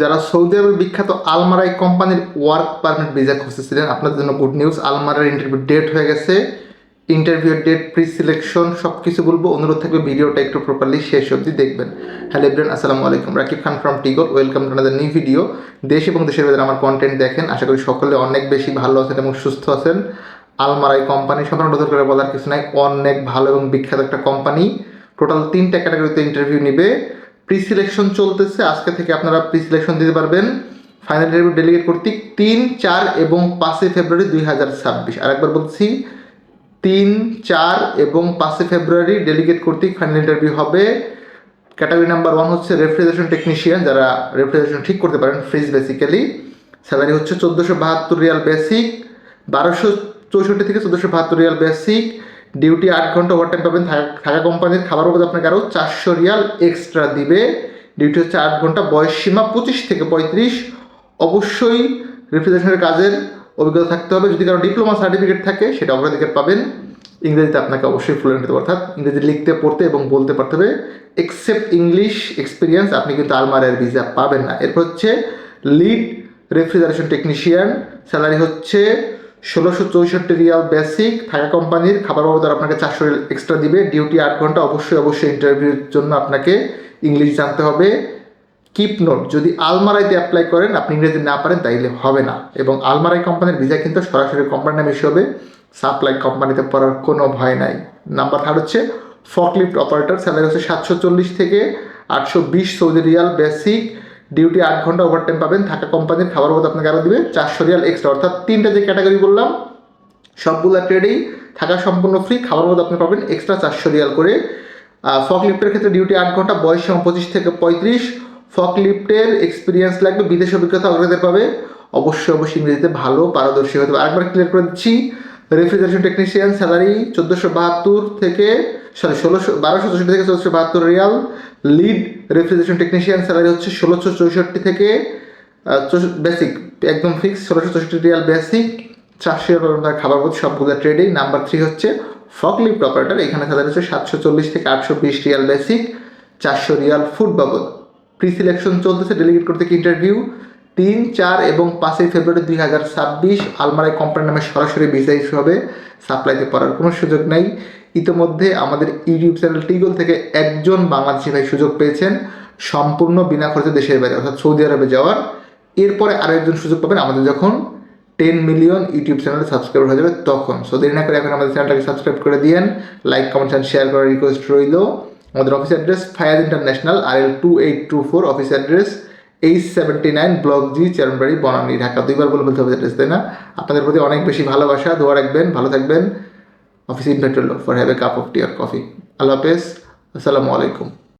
যারা সৌদি আরবের বিখ্যাত আলমারাই কোম্পানির ওয়ার্ক পারমিট ভিসা খুঁজতেছিলেন, আপনাদের জন্য গুড নিউজ আলমারার ইন্টারভিউ ডেট হয়ে গেছে। ইন্টারভিউ ডেট প্রি সিলেকশন সব কিছু বলব। অনুরোধ থাকবে ভিডিওটা একটু প্রপারলি শেষ অবধি দেখবেন। হ্যালো এভরিওয়ান আসসালামু আলাইকুম। Rakib Khan from টিগল welcome to another new video দেশ এবং দেশের ভেতরে আমার কন্টেন্ট দেখেন। আশা করি সকলে অনেক বেশি ভালো আছেন এবং সুস্থ আছেন। আলমারাই কোম্পানি সাধারণত করে বলার কিছু নাই। অনেক ভালো এবং বিখ্যাত একটা কোম্পানি। টোটাল তিনটা ক্যাটাগরিতে ইন্টারভিউ নিবে। প্রি সিলেকশন চলতেছে। আজকে থেকে আপনারা প্রি সিলেকশন দিতে পারবেন। ফাইনাল ইন্টারভিউ ডেলিগেট কর্তৃক তিন, চার এবং পাঁচই ফেব্রুয়ারি দুই হাজার ছাব্বিশ। আরেকবার বলছি, তিন, চার এবং পাঁচই ফেব্রুয়ারি ডেলিগেট কর্তৃক ফাইনাল ইন্টারভিউ হবে। ক্যাটাগরি নাম্বার ওয়ান হচ্ছে রেফ্রিজারেশন টেকনিশিয়ান যারা রেফ্রিজারেশন ঠিক করতে পারেন ফ্রিজ বেসিক্যালি স্যালারি হচ্ছে চোদ্দোশো বাহাত্তর রিয়াল বেসিক বারোশো চৌষট্টি থেকে চোদ্দোশো বাহাত্তর রিয়াল বেসিক ডিউটি আট ঘণ্টা ওভারটাইম পাবেন। থাকা থাকা কোম্পানির খাবার বাবদ আপনাকে আরও চারশো রিয়াল এক্সট্রা দিবে। ডিউটি হচ্ছে আট ঘণ্টা, বয়স সীমা পঁচিশ থেকে পঁয়ত্রিশ। অবশ্যই রেফ্রিজারেশনের কাজের অভিজ্ঞতা থাকতে হবে। যদি কারও ডিপ্লোমা সার্টিফিকেট থাকে, সেটা অগ্রাধিকার পাবেন। ইংরেজিতে আপনাকে অবশ্যই ফ্লুয়েন্ট হতে অর্থাৎ ইংরেজি লিখতে, পড়তে এবং বলতে পারতে হবে। এক্সেপ্ট ইংলিশ এক্সপিরিয়েন্স আপনি কিন্তু আলমারের ভিসা পাবেন না। এরপর হচ্ছে লিড রেফ্রিজারেশন টেকনিশিয়ান স্যালারি হচ্ছে ষোলোশো চৌষট্টি রিয়াল বেসিক থাকা কোম্পানির খাবার বাবদ আপনাকে চারশো এক্সট্রা দিবে। ডিউটি আট ঘণ্টা অবশ্যই অবশ্যই ইন্টারভিউর জন্য আপনাকে ইংলিশ জানতে হবে। কিপ নোট যদি আলমারাইতে অ্যাপ্লাই করেন, আপনি ইংরেজি না পারেন, তাইলে হবে না। এবং আলমারাই কোম্পানির ভিসা কিন্তু সরাসরি কোম্পানির নামে হবে। সাপ্লাই কোম্পানিতে পড়ার কোনো ভয় নাই। নাম্বার থার্ড হচ্ছে ফকলিফ্ট অপারেটর স্যালারি হচ্ছে সাতশো চল্লিশ থেকে আটশো বিশ সৌদি রিয়াল বেসিক ডিউটি আট ঘণ্টা ওভারটাইম পাবেন, থাকা কোম্পানির খাবার বাবদ আপনাকে আরও দিবে চারশো রিয়াল এক্সট্রা অর্থাৎ তিনটা যে ক্যাটাগরি বললাম, সবগুলো ট্রেডেই থাকা সম্পূর্ণ ফ্রি খাবার বাবদ আপনি পাবেন এক্সট্রা চারশো রিয়াল করে। ফক লিফ্টের ক্ষেত্রে ডিউটি আট ঘণ্টা, বয়স সীমা পঁচিশ থেকে পঁয়ত্রিশ। ফক লিফ্টের এক্সপিরিয়েন্স লাগবে, বিদেশ অভিজ্ঞতা অগ্রাধিকার পাবে। অবশ্যই অবশ্যই ইংরেজিতে ভালো, পারদর্শী হতে হবে আরেকবার ক্লিয়ার করে দিচ্ছি রেফ্রিজারেশন টেকনিশিয়ান স্যালারি চোদ্দোশো বাহাত্তর থেকে সরি ষোলোশো বারোশো চৌষট্টি থেকে চোদ্দোশো বাহাত্তর রিয়াল। লিড, রেফ্রিজারেশন টেকনিশিয়ান স্যালারি হচ্ছে ষোলোশো চৌষট্টি থেকে বেসিক একদম ফিক্স ষোলোশো চৌষট্টি রিয়াল বেসিক চারশো রিয়াল খাবার বোধ সবগুলো ট্রেডেই নাম্বার থ্রি হচ্ছে ফকলিফ্ট অপারেটর এখানে স্যালারি হচ্ছে সাতশো চল্লিশ থেকে আটশো বিশ রিয়াল বেসিক চারশো রিয়াল ফুড বাবদ প্রি সিলেকশন চলতেছে ডেলিগেট করতে ইন্টারভিউ তিন, চার এবং পাঁচই ফেব্রুয়ারি দুই হাজার ছাব্বিশ। আলমারাই কোম্পানির নামে সরাসরি ইস্যু হবে। সাপ্লাইতে পড়ার কোনো সুযোগ নাই। ইতিমধ্যে আমাদের ইউটিউব চ্যানেল টিগল থেকে একজন বাংলাদেশি ভাই সুযোগ পেয়েছেন সম্পূর্ণ বিনা খরচে দেশের বাইরে, অর্থাৎ সৌদি আরবে যাওয়ার। এরপরে আরও একজন সুযোগ পাবেন আমাদের যখন টেন মিলিয়ন ইউটিউব চ্যানেলে সাবস্ক্রাইব হয়ে যাবে তখন। সো দেরি না করে এখন আমাদের চ্যানেলটাকে সাবস্ক্রাইব করে দিয়েন লাইক কমেন্ট অ্যান্ড শেয়ার করার রিকোয়েস্ট রইল। আমাদের office address fire international R L two eight two four office address H seventy nine block G চেরনবাড়ি Banani Dhaka দুইবার বলে বলতে হবে অ্যাড্রেস তাই না? আপনাদের প্রতি অনেক বেশি ভালোবাসা, দোয়া রাখবেন, ভালো থাকবেন। Office invite for have a cup of tea R coffee আল্লাহ হাফেজ আসসালামু আলাইকুম